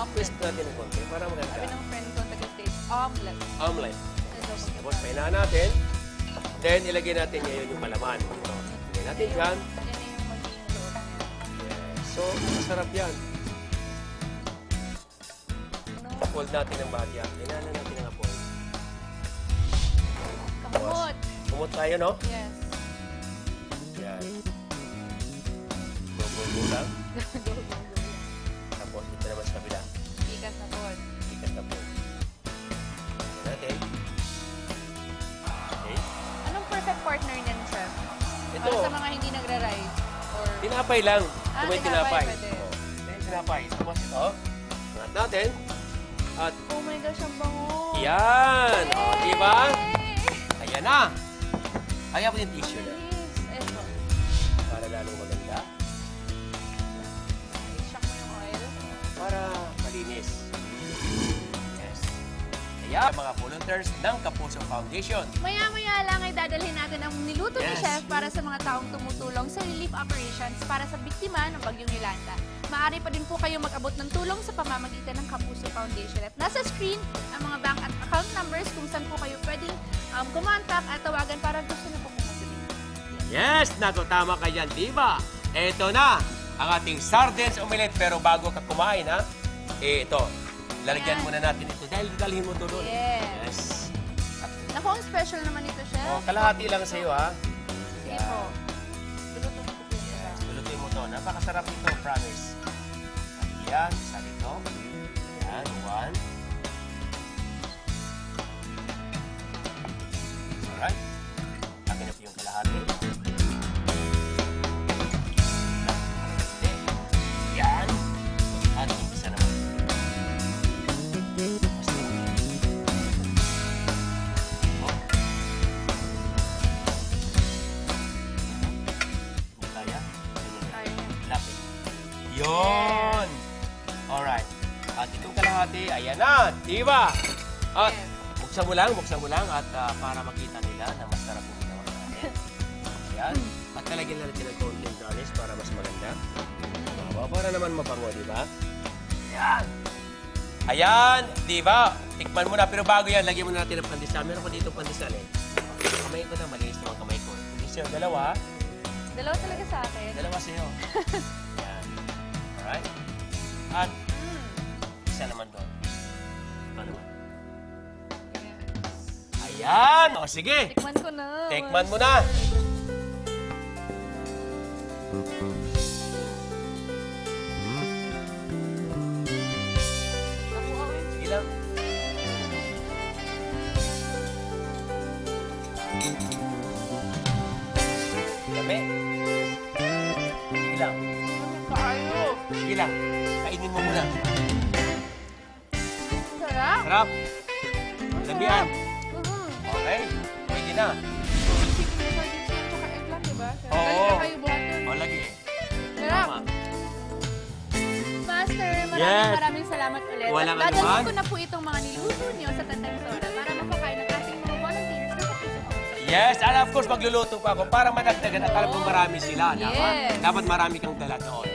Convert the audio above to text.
Twist natin ng konti para Sabi maganda. ng friend ko, taga-States, omelette. Omelette. Tapos pahinaan natin. Then, ilagay natin ngayon yung palaman. Ito. Ilagay natin dyan. Yes. So, masarap yan. Fold natin ng bahagya. Kailangan natin ng apoy. Kamot. Kumot tayo, no? Yes. Yan. Lang. Ito. Para sa mga hindi nagra-ride? Or... Tinapay lang. Ah, Kung may tinapay tinapay. pwede. Oh. Then, tinapay. Tapos ito. Angat natin. At Oh my gosh, ang bango. yan. O, Yay! di ba? Ayan na. Kaya po yung tissue na. Yes. Ito. Para lalong maganda. Para malinis. Kaya mga volunteers ng Kapuso Foundation. Maya-maya lang ay dadalhin natin ang niluto ni Yes. Chef para sa mga taong tumutulong sa relief operations para sa biktima ng Bagyong Yolanda. Maaari pa din po kayo mag-abot ng tulong sa pamamagitan ng Kapuso Foundation. At nasa screen ang mga bank at account numbers kung saan po kayo pwedeng um, kumontak at tawagan para gusto na po pumasok. Yes, naku, tama ka dyan, di ba? Ito na, ang ating sardines omelette. Pero bago ka kumain, ha? Eh, ito. Lalagyan muna natin ito dahil dalhin mo doon. Yes. Naku, ang special naman ito, Chef. Oh, kalahati lang sa iyo, ha? Sige po. Luluto na po iba. Lulutuin mo to. Napakasarap ito, promise. At yan, isa dito. Yan, one. Alright. Akin na po yung kalahati. Yun! Alright. At itong kalahati, ayan na, di ba? At buksan mo lang, buksan mo lang at ah, para makita nila na masarap yung ginawa natin. Ayan. At talagyan na natin ng konting garnish para mas maganda. Diba? Para naman mabango, di ba? Ayan! Ayan, di ba? Tikman mo na, pero bago yan, lagyan mo na natin ng pandesal. Meron ko dito pandesal eh. Kamay ko na, malinis naman kamay ko. Isa, dalawa. Dalawa talaga sa akin. Dalawa sa'yo. Alright? At isa naman doon. Ito naman. Ayan! O sige! Tikman ko na. Tikman mo na. Ako, awin. Sige lang. Dami. Lang. Kainin mo muna. Sarap. Sarap. Damihan. Mhm. Okay. Pwede na. Oo. Galing na kayo buhatin. O, lagi eh. Sarap. Master, maraming Yes. maraming salamat ulit. Walang At dadalhin anuman. ko na po itong mga niluto niyo sa Tantang Sora para mapakain ng ating mga volunteers na kapatid. Yes, and of course, magluluto pa ako para madagdagan at alam kong marami sila. Dapat, Yes. dapat marami kang dala doon.